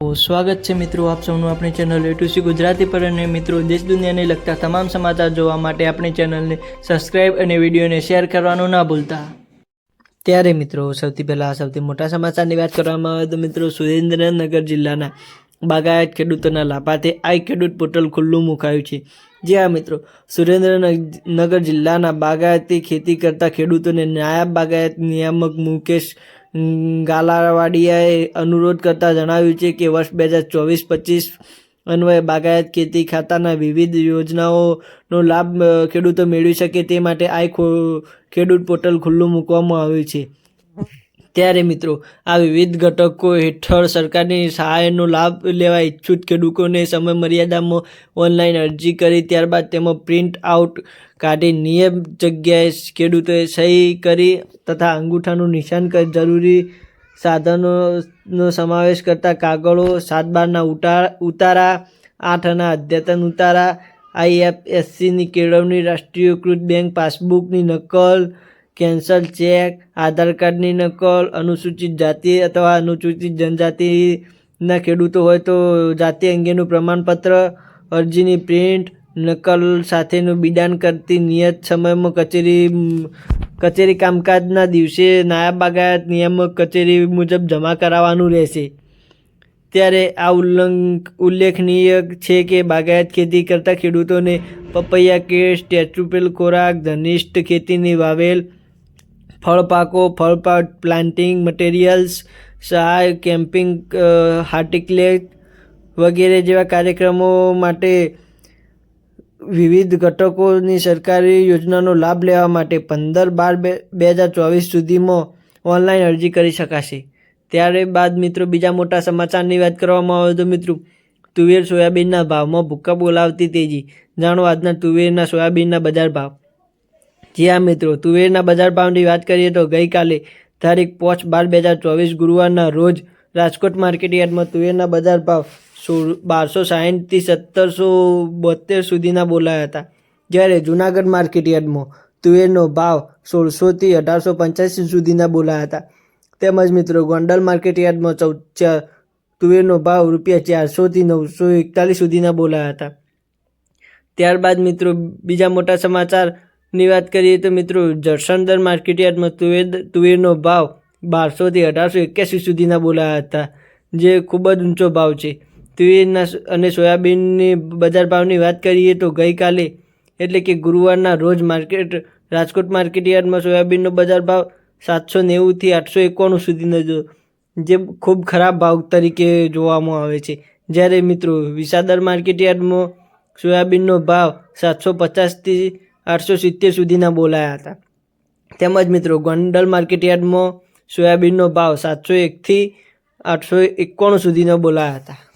સ્વાગત છે મિત્રો આપ સૌનું આપણી ચેનલ એટુસી ગુજરાતી પર અને મિત્રો દેશ દુનિયાને લગતા તમામ સમાચાર જોવા માટે આપણી ચેનલને સબસ્ક્રાઇબ અને વિડીયોને શેર કરવાનું ના ભૂલતા. ત્યારે મિત્રો સૌથી પહેલાં, સૌથી મોટા સમાચારની વાત કરવામાં આવે તો મિત્રો સુરેન્દ્રનગર જિલ્લાના બાગાયત ખેડૂતોના લાભાર્થે આઈ ખેડૂત પોર્ટલ ખુલ્લું મુકાયું છે. જે આ મિત્રો સુરેન્દ્રનગર જિલ્લાના બાગાયતી ખેતી કરતા ખેડૂતોને નાયબ બાગાયત નિયામક મુકેશ ગાલાવાડિયાએ અનુરોધ કરતા જણાવ્યું છે કે વર્ષ બે હજાર ચોવીસ પચીસ અન્વયે બાગાયત ખેતી ખાતાના વિવિધ યોજનાઓનો લાભ ખેડૂતો મેળવી શકે તે માટે આઈ ખેડૂત પોર્ટલ ખુલ્લું મૂકવામાં આવ્યું છે. ત્યારે મિત્રો, આ વિવિધ ઘટકો હેઠળ સરકારની સહાયનો લાભ લેવા ઈચ્છુક ખેડૂતોને સમય મર્યાદામાં ઓનલાઈન અરજી કરી, ત્યારબાદ તેમાં પ્રિન્ટ આઉટ કાઢી નિયમ જગ્યાએ ખેડૂતોએ સહી કરી તથા અંગૂઠાનું નિશાન કરી, જરૂરી સાધનોનો સમાવેશ કરતા કાગળો સાત બારના ઉતારા ઉતારા આઠ આના અદ્યતન ઉતારા, આઈએફએસસીની કેળવણી, રાષ્ટ્રીયકૃત બેંક પાસબુકની નકલ કેન્સલ ચેક, આધાર કાર્ડની નકલ, અનુસૂચિત જાતિ અથવા અનુસૂચિત જનજાતિના ખેડૂતો હોય તો જાતિ અંગેનું પ્રમાણપત્ર, અરજીની પ્રિન્ટ, નકલ સાથેનું બિડાન કરતી નિયત સમયમાં કચેરી કચેરી કામકાજના દિવસે નાયબ બાગાયત નિયામક કચેરી મુજબ જમા કરાવવાનું રહેશે. ત્યારે આ ઉલ્લંઘ, ઉલ્લેખનીય છે કે બાગાયત ખેતી કરતા ખેડૂતોને પપૈયા કેસ સ્ટેચ્યુપેલ ખોરાક, ધનિષ્ઠ ખેતીની વાવેલ ફળ પાકો ફળ પ્લાન્ટિંગ મટીરિયલ્સ સહાય કેમ્પિંગ હાર્ટિકલેટ વગેરે જેવા કાર્યક્રમો માટે વિવિધ ઘટકોની સરકારી યોજનાનો લાભ લેવા માટે પંદર બાર બે બે હજાર ચોવીસ સુધીમાં ઓનલાઈન અરજી કરી શકાશે. ત્યારે બાદ મિત્રો બીજા મોટા સમાચારની વાત કરવામાં આવે તો મિત્રો, તુવેર સોયાબીનના ભાવમાં ભૂક્કા બોલાવતી તેજી. જાણો આજના તુવેરના સોયાબીનના બજાર ભાવ. જી હા મિત્રો, તુવેરના બજાર ભાવની વાત કરીએ તો ગઈકાલે તારીખ પાંચ બાર બે હજાર ચોવીસ ગુરુવારના રોજ રાજકોટ માર્કેટ યાર્ડમાં તુવેરના બજાર ભાવ સોળ, બારસો સાહીઠથી સત્તરસો બોતેર સુધીના બોલાયા હતા. જ્યારે જૂનાગઢ માર્કેટ યાર્ડમાં તુવેરનો ભાવ સોળસોથી અઢારસો પંચ્યાસી સુધીના બોલાયા હતા. તેમજ મિત્રો, ગોંડલ માર્કેટ યાર્ડમાં ચૌ ચાર તુવેરનો ભાવ રૂપિયા ચારસોથી નવસો એકતાલીસ સુધીના બોલાયા હતા. ત્યારબાદ મિત્રો, બીજા મોટા સમાચારની વાત કરીએ તો મિત્રો જળસંદર માર્કેટયાર્ડમાં તુવેર તુવેરનો ભાવ બારસોથી અઢારસો એક્યાસી સુધીના બોલાયા હતા, જે ખૂબ જ ઊંચો ભાવ છે. તુવેરના અને સોયાબીનની બજાર ભાવની વાત કરીએ તો ગઈકાલે, એટલે કે ગુરુવારના રોજ માર્કેટ રાજકોટ માર્કેટયાર્ડમાં સોયાબીનનો બજાર ભાવ સાતસો નેવુંથી આઠસો એકાણું સુધીનો જો, જે ખૂબ ખરાબ ભાવ તરીકે જોવામાં આવે છે. જ્યારે મિત્રો, વિસાદર માર્કેટયાર્ડમાં સોયાબીનનો ભાવ સાતસો પચાસથી આઠસો સિત્તેર સુધીના બોલાયા હતા. તેમજ મિત્રો, ગોંડલ માર્કેટયાર્ડમાં સોયાબીનનો ભાવ સાતસો એકથી આઠસો એકાણું સુધીનો બોલાયા હતા.